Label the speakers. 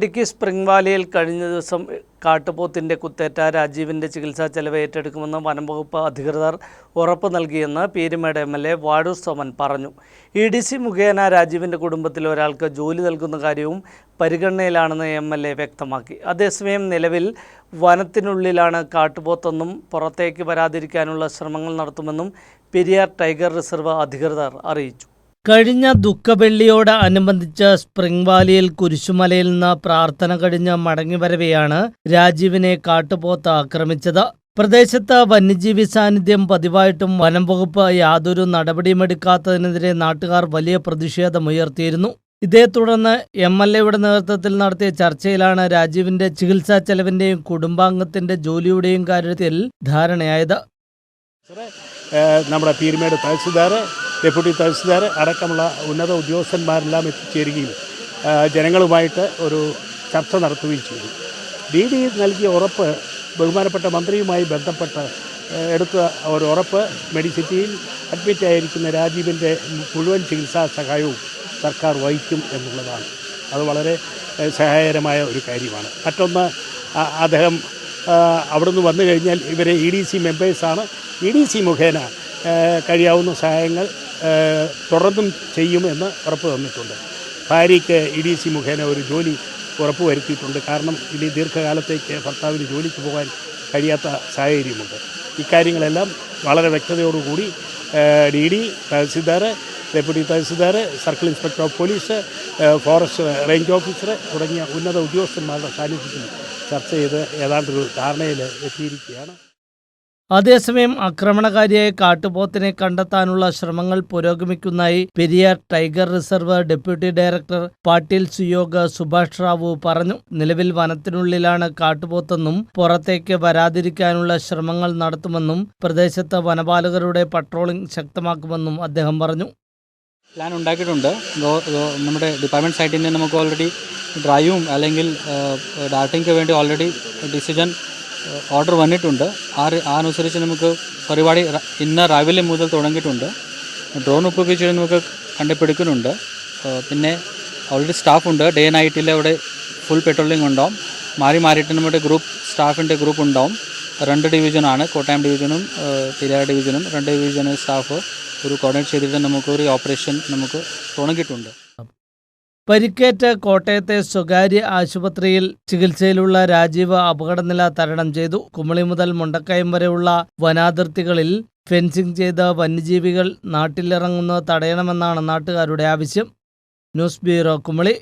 Speaker 1: Idukki spring വാലിയിൽ കഴിഞ്ഞ ദിവസം കാട്ടുപോത്തിന്റെ കുത്തേറ്റ രാജീവിന്റെ ചികിത്സാ ചെലവ് ഏറ്റെടുക്കുമെന്ന് വനംവകുപ്പ് അധികൃതർ ഉറപ്പ് നൽകിയെന്ന് Peermade M L A Vazhoor Soman പറഞ്ഞു. ഇ ഡി സി മുഖേന രാജീവിന്റെ കുടുംബത്തിൽ ഒരാൾക്ക് ജോലി നൽകുന്ന കാര്യവും പരിഗണനയിലാണെന്ന് എം എൽ എ വ്യക്തമാക്കി. അതേസമയം നിലവിൽ വനത്തിനുള്ളിലാണ് കാട്ടുപോത്തെന്നും പുറത്തേക്ക് വരാതിരിക്കാനുള്ള ശ്രമങ്ങൾ നടത്തുമെന്നും പെരിയാർ ടൈഗർ റിസർവ് അധികൃതർ അറിയിച്ചു. കഴിഞ്ഞ ദുഃഖവെള്ളിയോട് അനുബന്ധിച്ച് സ്പ്രിംഗ് വാലിയിൽ കുരിശുമലയിൽ നിന്ന് പ്രാർത്ഥന കഴിഞ്ഞ് മടങ്ങിവരവെയാണ് രാജീവിനെ കാട്ടുപോത്ത് ആക്രമിച്ചത്. പ്രദേശത്ത് വന്യജീവി സാന്നിധ്യം പതിവായിട്ടും വനം വകുപ്പ് യാതൊരു നടപടിയുമെടുക്കാത്തതിനെതിരെ നാട്ടുകാർ വലിയ പ്രതിഷേധമുയർത്തിയിരുന്നു. ഇതേ തുടർന്ന് എം എൽ എയുടെ നേതൃത്വത്തിൽ നടത്തിയ ചർച്ചയിലാണ് രാജീവിന്റെ ചികിത്സാ ചെലവിന്റെയും കുടുംബാംഗത്തിന്റെ ജോലിയുടെയും കാര്യത്തിൽ ധാരണയായത്.
Speaker 2: നമ്മുടെ പീരുമേട് തഹസിൽദാർ ഡെപ്യൂട്ടി തഹസിൽദാർ അടക്കമുള്ള ഉന്നത ഉദ്യോഗസ്ഥന്മാരെല്ലാം എത്തിച്ചേരുകയും ജനങ്ങളുമായിട്ട് ഒരു ചർച്ച നടത്തുകയും ചെയ്തു. ഡി ഡി നൽകിയ ഉറപ്പ് ബഹുമാനപ്പെട്ട മന്ത്രിയുമായി ബന്ധപ്പെട്ട് എടുത്ത ഒരു ഉറപ്പ് മെഡിസിറ്റിയിൽ അഡ്മിറ്റ് ആയിരിക്കുന്ന രാജീവിന്റെ മുഴുവൻ ചികിത്സാ സഹായവും സർക്കാർ വഹിക്കും എന്നുള്ളതാണ്. അത് വളരെ സഹായകരമായ ഒരു കാര്യമാണ്. മറ്റൊന്ന് അദ്ദേഹം അവിടുന്ന് വന്നു കഴിഞ്ഞാൽ ഇവരെ ഇ ഡി സി മെമ്പേഴ്സാണ്. ഇ ഡി സി മുഖേന കഴിയാവുന്ന സഹായങ്ങൾ തുടർന്നും ചെയ്യുമെന്ന് ഉറപ്പ് തന്നിട്ടുണ്ട്. ഭാര്യയ്ക്ക് ഇ ഡി സി മുഖേന ഒരു ജോലി ഉറപ്പ് വരുത്തിയിട്ടുണ്ട്. കാരണം ഇനി ദീർഘകാലത്തേക്ക് ഭർത്താവിന് ജോലിക്ക് പോകാൻ കഴിയാത്ത സാഹചര്യമുണ്ട്. ഇക്കാര്യങ്ങളെല്ലാം വളരെ വ്യക്തതയോടുകൂടി D D tahsildar deputy tahsildar circle inspector of police forest range officer തുടങ്ങിയ ഉന്നത ഉദ്യോഗസ്ഥന്മാരുടെ സാന്നിധ്യത്തിൽ ചർച്ച ചെയ്ത് ഏതാണ്ടൊരു ധാരണയിൽ എത്തിയിരിക്കുകയാണ്.
Speaker 1: അതേസമയം ആക്രമണകാരിയായ കാട്ടുപോത്തിനെ കണ്ടെത്താനുള്ള ശ്രമങ്ങൾ പുരോഗമിക്കുന്നതായി Periyar tiger reserve deputy director Patil Suyog Subhash Rao പറഞ്ഞു. നിലവിൽ വനത്തിനുള്ളിലാണ് കാട്ടുപോത്തെന്നും പുറത്തേക്ക് വരാതിരിക്കാനുള്ള ശ്രമങ്ങൾ നടത്തുമെന്നും പ്രദേശത്ത് വനപാലകരുടെ പട്രോളിംഗ് ശക്തമാക്കുമെന്നും അദ്ദേഹം പറഞ്ഞു.
Speaker 3: പ്ലാൻ ഉണ്ടാക്കിയിട്ടുണ്ട്. നമ്മുടെ ഡിപ്പാർട്ട്മെന്റ് സൈറ്റിൽ നമുക്ക് ഓൾറെഡി ഡ്രൈവും അല്ലെങ്കിൽ ഡാർട്ടിങ്ങൾക്ക് വേണ്ടി ഓൾറെഡി ഡിസിഷൻ ഓർഡർ വന്നിട്ടുണ്ട്. ആ അനുസരിച്ച് നമുക്ക് പരിപാടി ഇന്ന് രാവിലെ മുതൽ തുടങ്ങിയിട്ടുണ്ട്. ഡ്രോൺ ഉപയോഗിച്ച് നമുക്ക് കണ്ടുപിടിക്കുന്നുണ്ട്. പിന്നെ ഓൾറെഡി സ്റ്റാഫ് ഉണ്ട്. ഡേ നൈറ്റിൽ അവിടെ ഫുൾ പെട്രോളിംഗ് ഉണ്ടാവും. മാറി മാറിയിട്ട് നമ്മുടെ ഗ്രൂപ്പ് സ്റ്റാഫിന്റെ ഗ്രൂപ്പ് ഉണ്ടാവും. രണ്ട് ഡിവിഷനാണ് കോട്ടയം ഡിവിഷനും പെരിയാർ ഡിവിഷനും രണ്ട് ഡിവിഷൻ സ്റ്റാഫ് ഒരു കോർഡിനേറ്റ് ചെയ്തിട്ട് നമുക്ക് ഒരു ഓപ്പറേഷൻ നമുക്ക് തുടങ്ങിയിട്ടുണ്ട്.
Speaker 1: പരിക്കേറ്റ് കോട്ടയത്തെ സ്വകാര്യ ആശുപത്രിയിൽ ചികിത്സയിലുള്ള രാജീവ് അപകടനില തരണം ചെയ്തു. കുമളി മുതൽ മുണ്ടക്കയം വരെയുള്ള വനാതിർത്തികളിൽ ഫെൻസിംഗ് ചെയ്ത വന്യജീവികൾ നാട്ടിലിറങ്ങുന്നത് തടയണമെന്നാണ് നാട്ടുകാരുടെ ആവശ്യം. News bureau Kumily.